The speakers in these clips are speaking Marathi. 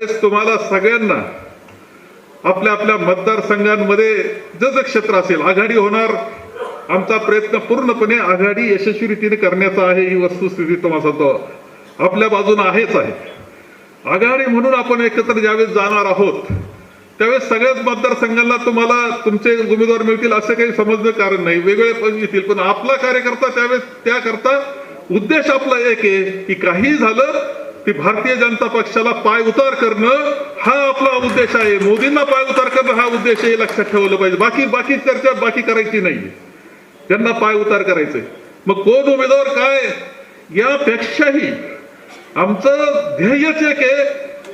तुम्हाला सगळ्यांना आपल्या आपल्या मतदारसंघांमध्ये जसं क्षेत्र असेल आघाडी होणार आमचा प्रयत्न पूर्णपणे आघाडी यशस्वी रीतीने करण्याचा आहे ही वस्तुस्थिती तुम्हाला सांगतो. आपल्या बाजूने आहेच आहे. आघाडी म्हणून आपण एकत्र ज्यावेळेस जाणार आहोत त्यावेळेस सगळ्याच मतदारसंघांना तुम्हाला तुमचे उमेदवार मिळतील असं काही समजणं कारण नाही. वेगळे पण येतील पण आपला कार्यकर्ता त्यावेळेस त्याकरता उद्देश आपला एक आहे की काही झालं ती भारतीय जनता पक्षाला पाय उतार करणं हा आपला उद्देश आहे. मोदींना पाय उतार करणं हा उद्देश आहे हे लक्षात ठेवलं पाहिजे. बाकी बाकी चर्चा बाकी करायची नाही त्यांना पाय उतार करायचंय. मग कोण उमेदवार काय? यापेक्षाही आमचं ध्येयच एक आहे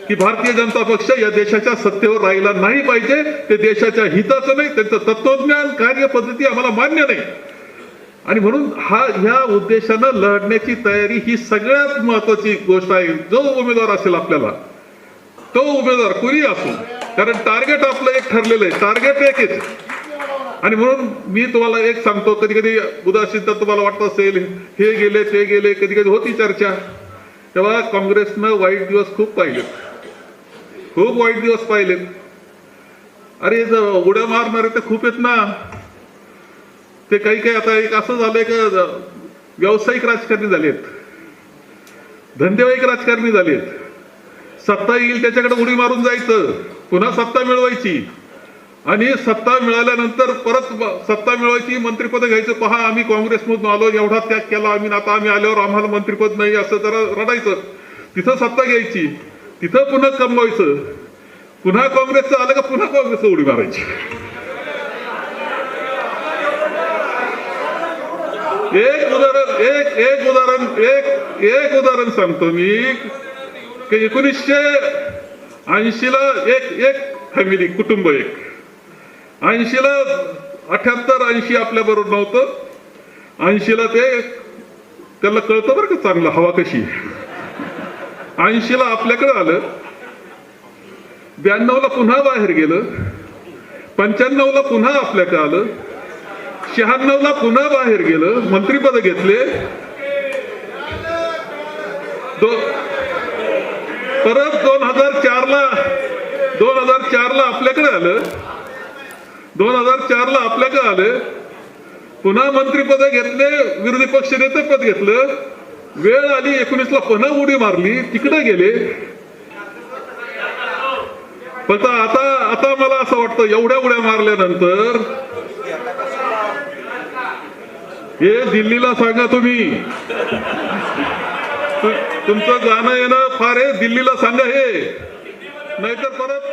की भारतीय जनता पक्ष या देशाच्या सत्तेवर राहिला नाही पाहिजे. ते देशाच्या हिताचं नाही त्यांचं तत्वज्ञान कार्यपद्धती आम्हाला मान्य नाही. आणि म्हणून हा ह्या उद्देशानं लढण्याची तयारी ही सगळ्यात महत्वाची गोष्ट आहे. जो उमेदवार असेल आपल्याला तो उमेदवार कुणी असो कारण टार्गेट आपलं एक ठरलेलं आहे. टार्गेट एकच आणि म्हणून मी तुम्हाला एक सांगतो कधी कधी उदासीनता तुम्हाला वाटत असेल हे गेले ते गेले कधी कधी होती चर्चा. तेव्हा काँग्रेसनं वाईट दिवस खूप पाहिलेत खूप वाईट दिवस पाहिलेत अरे उड्या मारणारे ते खूप आहेत ना. ते काही काही आता एक असं झालंय का व्यावसायिक राजकारणी झालेत. धंदेवाईक राजकारणी झालेत. सत्ता येईल त्याच्याकडे उडी मारून जायचं. पुन्हा सत्ता मिळवायची. आणि सत्ता मिळाल्यानंतर परत सत्ता मिळवायची मंत्रिपद घ्यायचं. पहा आम्ही काँग्रेसमधून आलो एवढा त्याग केला. आम्ही आता आम्ही आल्यावर आम्हाला मंत्रिपद नाही असं जरा रडायचं. तिथं सत्ता घ्यायची. तिथं पुन्हा कमवायचं. पुन्हा काँग्रेसचं आलं का पुन्हा काँग्रेसचं उडी मारायची. एक उदाहरण एक एक उदाहरण एक एक उदाहरण सांगतो मी की एकोणीसशे ऐंशीला एक एक फॅमिली कुटुंब एक. ऐंशीला अठ्याहत्तर ऐंशी आपल्या बरोबर नव्हतं. ऐंशीला ते त्याला कळतं बरं का चांगलं हवा कशी. ऐंशीला आपल्याकडे आलं ब्याण्णवला पुन्हा बाहेर गेलं पंच्याण्णवला पुन्हा आपल्याकडे आलं शहाण्णवला पुन्हा बाहेर गेलं मंत्रीपद घेतले. दो- परत दोन हजार चारला दोन हजार चारला आपल्याकडे आलं. दोन हजार चारला आपल्याकडे आलं. पुन्हा मंत्रीपद घेतले विरोधी पक्ष नेते पद घेतलं. वेळ आली एकोणीसला पुन्हा उडी मारली तिकडे गेले. पण आता आता मला असं वाटतं एवढ्या उड्या मारल्यानंतर हे दिल्लीला सांगा तुम्ही. तुमचं जाणं येणं फार आहे दिल्लीला सांगा हे. नाहीतर परत